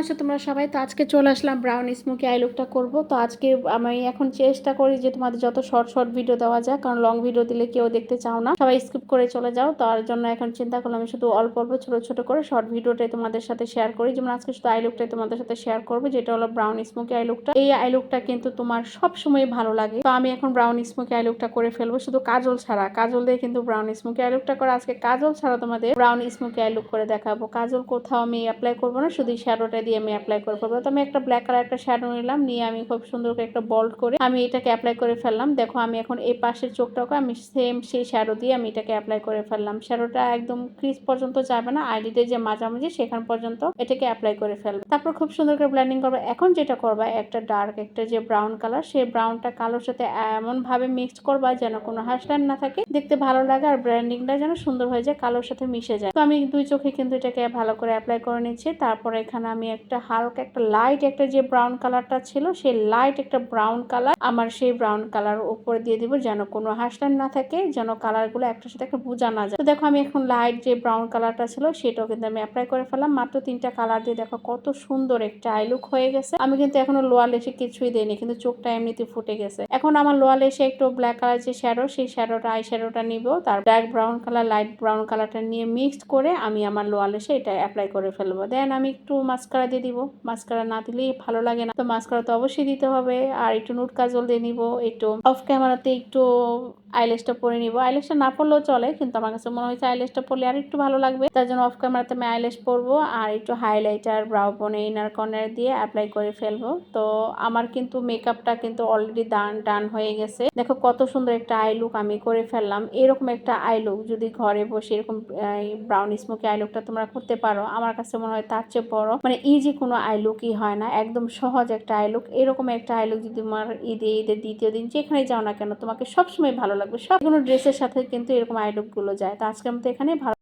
আছো তোমরা সবাই তো আজকে চলে আসলাম ব্রাউন স্মোকি আই লুকটা করব। তো আজকে আমি এখন চেষ্টা করি যে তোমাদের যত শর্ট শর্ট ভিডিও দেওয়া যায় কারণ লং ভিডিও দিলে কেউ দেখতে চাও না। সবাই স্কিপ করে চলে যাও। তার জন্য এখন চিন্তা করলাম আমি শুধু অল্প অল্প, ছোট ছোট করে শর্ট ভিডিওটাই তোমাদের সাথে শেয়ার করি। যেমন আজকে শুধু আই লুকটাই তোমাদের সাথে শেয়ার করব, যেটা হলো ব্রাউন স্মোকি আই লুকটা এই আই লুকটা কিন্তু তোমার সব সময় ভালো লাগে। তো আমি এখন ব্রাউন স্মোকি আই লুকটা করে ফেলব, শুধু কাজল ছাড়া। কাজল দিয়ে কিন্তু ব্রাউন স্মোকি আই লুকটা করে। আজকে কাজল ছাড়া তোমাদের ব্রাউন স্মোকি আই লুক করে দেখাবো। কাজল কোথাও আমি অ্যাপ্লাই করব না, শুধু শ্যাডোটা দিয়ে আমি অ্যাপ্লাই করে ফেলব তো আমি একটা ব্ল্যাক কালার একটা শ্যাডো নিলাম, নিয়ে আমি খুব সুন্দর করে একটা বল্ড করে আমি এটাকে অ্যাপ্লাই করে ফেললাম। দেখো আমি এখন এই পাশের চোখটাকে আমি সেম সেই শ্যাডো দিয়ে আমি এটাকে অ্যাপ্লাই করে ফেললাম। শ্যাডোটা একদম ক্রিজ পর্যন্ত যাবে না আইডিতে যে মাঝামাঝি সেখান পর্যন্ত এটাকে অ্যাপ্লাই করে ফেলব। তারপর খুব সুন্দর করে ব্লেন্ডিং করব। এখন যেটা করবা, একটা ডার্ক একটা যে ব্রাউন কালার সেই ব্রাউনটা কালোর সাথে এমন ভাবে মিক্সড করবা যেন কোনো হাসলাইন না থাকে। দেখতে ভালো লাগে আর ব্র্যান্ডিংটা যেন সুন্দর হয়ে যায়, কালোর সাথে মিশে যায়। তো আমি দুই চোখে কিন্তু এটাকে ভালো করে অ্যাপ্লাই করে নিচ্ছি। তারপরে এখানে আমি একটা হালকা একটা লাইট একটা যে ব্রাউন কালারটা ছিল, সেই লাইট একটা ব্রাউন কালার আমার সেই ব্রাউন কালার উপরে দিয়ে দিব যেন কোনো হাসলাইন না থাকে, যেন কালারগুলো একটার সাথে একটা বোঝা না যায়। তো দেখো আমি এখন লাইট যে ব্রাউন কালারটা ছিল, সেটাও কিন্তু আমি অ্যাপ্লাই করে ফেললাম। মাত্র তিনটা কালার দিয়ে দেখো কত সুন্দর একটা আই লুক হয়ে গেছে। আমি কিন্তু এখনও লোয়াল এসে কিছুই দিইনি, কিন্তু চোখটা এমনিতে ফুটে গেছে। এখন আমার লোয়াল এসে একটু ব্ল্যাক কালার যে শ্যাডো সেই শ্যাডোটা আই শ্যাডোটা নিব। তার black brown colour light brown কালারটা নিয়ে মিক্সড করে আমি আমার লোয়াল এসে এটা অ্যাপ্লাই করে ফেলব। দেন আমি একটু মাস্কারা দিয়ে দিব। মাস্কারা না দিলেই ভালো লাগে না। তো মাস্কারা তো অবশ্যই দিতে হবে। আর একটু নুট কাজল দিয়ে নিব, একটু অফ ক্যামেরাতে একটু আইলেসটা পরে নিব। আইলেসটা না পরলেও চলে, কিন্তু আমার কাছে মনে হয়েছে আইলেসটা পরলে আর একটু ভালো লাগবে। তার জন্য অফ ক্যামেরাতে আমি আইলেস পরবো আর একটু highlighter brow bone inner corner দিয়ে অ্যাপ্লাই করে ফেলব। তো আমার কিন্তু মেকআপটা কিন্তু অলরেডি ডান ডান হয়ে গেছে। দেখো কত সুন্দর একটা আই লুক আমি করে ফেললাম। এরকম একটা আই লুক যদি ঘরে বসে এরকম ব্রাউন স্মোকি আই লুকটা তোমরা করতে পারো, আমার কাছে মনে হয় তার চেয়ে বড়। মানে ইজি কোনো আইলুকই হয় না, একদম সহজ একটা আইলুক এরকম একটা আইলুক যদি তোমার ঈদে, ঈদের দ্বিতীয় দিন যেখানে যাও না কেন, তোমাকে সবসময় ভালো লাগবে। সব কোনো ড্রেসের সাথে কিন্তু এরকম আইলুকগুলো যায়। তো আজকের মতো এখানে ভালো